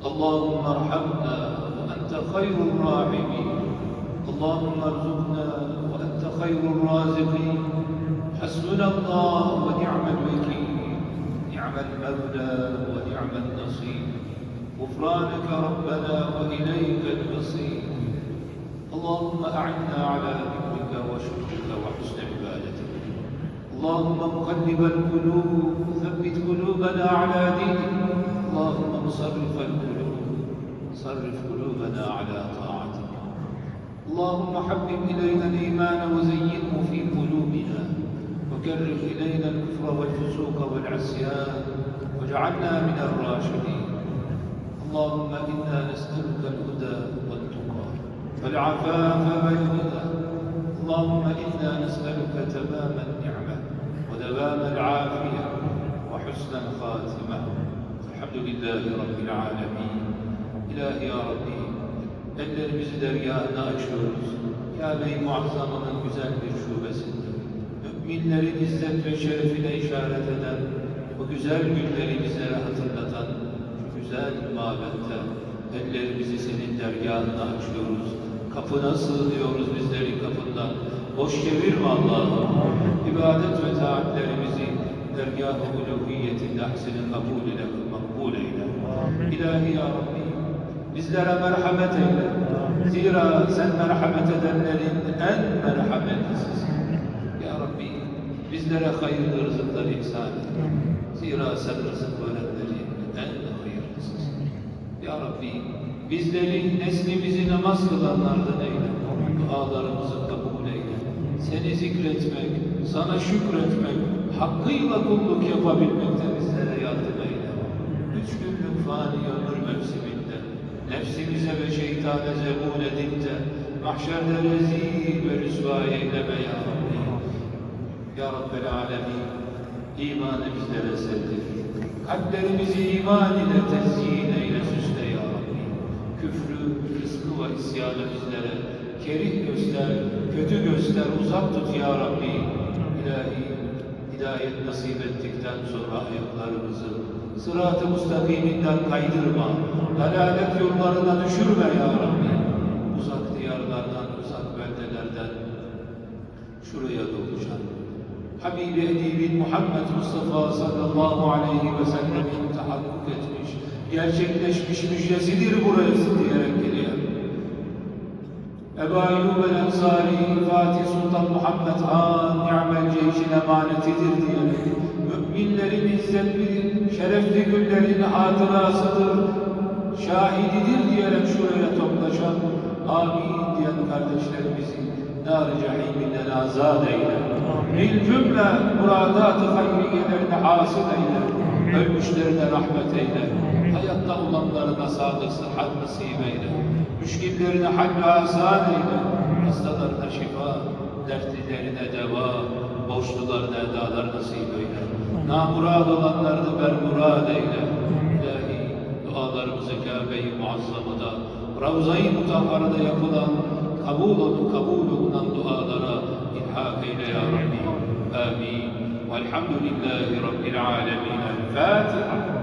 اللهم ارحمنا وأنت خير الراحمين. اللهم ارزقنا وأنت خير الرازقين. حسبنا الله ونعم الوكيل. نعم المولى ونعم النصير. غفرانك ربنا وإليك المصير. اللهم أعنا على ذكرك وشكرك وحسن عبادتك. اللهم مقلب القلوب ثبت قلوبنا على دينك. اللهم مصرف القلوب صرف قلوبنا على طاعتك. اللهم حبب إلينا الإيمان وزينه في قلوبنا. وكره إلينا الكفر والفسوق والعصيان. واجعلنا من الراشدين. اللهم إنا نسألك الهدى والتقى. والعفاف والغنى. اللهم إنا نسألك تمام النعمة ودوام العافية وحسن الخاتمة. الحمد لله رب العالمين. İlahi ya Rabbi ellerimizi dergahına açıyoruz. Kabe-i Muazzama'nın güzel bir şubesinde. Müminlerin izzet ve şerefine işaret eden, o güzel günleri bizlere hatırlatan şu güzel mabette ellerimizi senin dergahına açıyoruz. Kapına sığınıyoruz bizlerin kapından. Boş çevirme Allah'ım. İbadet ve taatlerimizi dergah-ı uluhiyetinde ahsenin kabul ile makbul eyle. İlahi ya Rabbi bizlere merhamet eyle. Zira sen merhamet edenlerin en merhametlisisin. Ya Rabbi bizlere hayırlı rızıklar ihsan et. Zira sen rızık verenlerin en hayırlısısın. Ya Rabbi bizleri neslimizi namaz kılanlardan eyle. Dualarımızı kabul eyle. Seni zikretmek, sana şükretmek, hakkıyla kulluk yapabilmekte ve şeytana zebun edip de mahşerde rezil ve rüsva eyleme ya Rabbi. Ya Rabbel Alemin imanı bizlere sevdir. Kalplerimizi iman ile tezyin eyle süsle ya Rabbi. Küfrü, fıskı ve isyanı bizlere kerih göster, kötü göster, uzak tut ya Rabbi. İlahi, hidayet nasip ettikten sonra ayaklarımızı sırat-ı müstakiminden kaydırma. Dalalet yollarına düşürme ya Rabbi. Uzak diyarlardan, uzak beldelerden şuraya dolacak. Habibi Edibin Muhammed Mustafa sallallahu aleyhi ve sellemin tahakkuk etmiş, gerçekleşmiş müjdesidir burası diyerek Ebu Eyyub el-Ensari, Fatih Sultan Muhammed Han, ni'mel ceyşin emanetidir diyerek, müminlerin izzetli, şerefli günlerin hatırasıdır, şahididir diyerek şuraya toplaşan, amin diyen kardeşlerimizi nar-ı cehiminden azad eyle. Bil cümle muradat-ı hayriyelerine hasıl eyle. Ölmüşlerine rahmet eyle. Hayatta olanlarına sağlık, sıhhat nasip eyle. Müşkillerine hal asan eyle. Hastalarına şifa, dertlilerine deva, borçlularına edalar nasip eyle. Namurad olanlarını bermurad eyle. İlahi dualarımızı Kabe-i Muazzama'da, Ravza-i Mutahhara'da yapılan, kabul olup kabul olunan dualara ilhak eyle ya Rabbi. Amin. Velhamdülillahi Rabbil alemin. El Fatiha.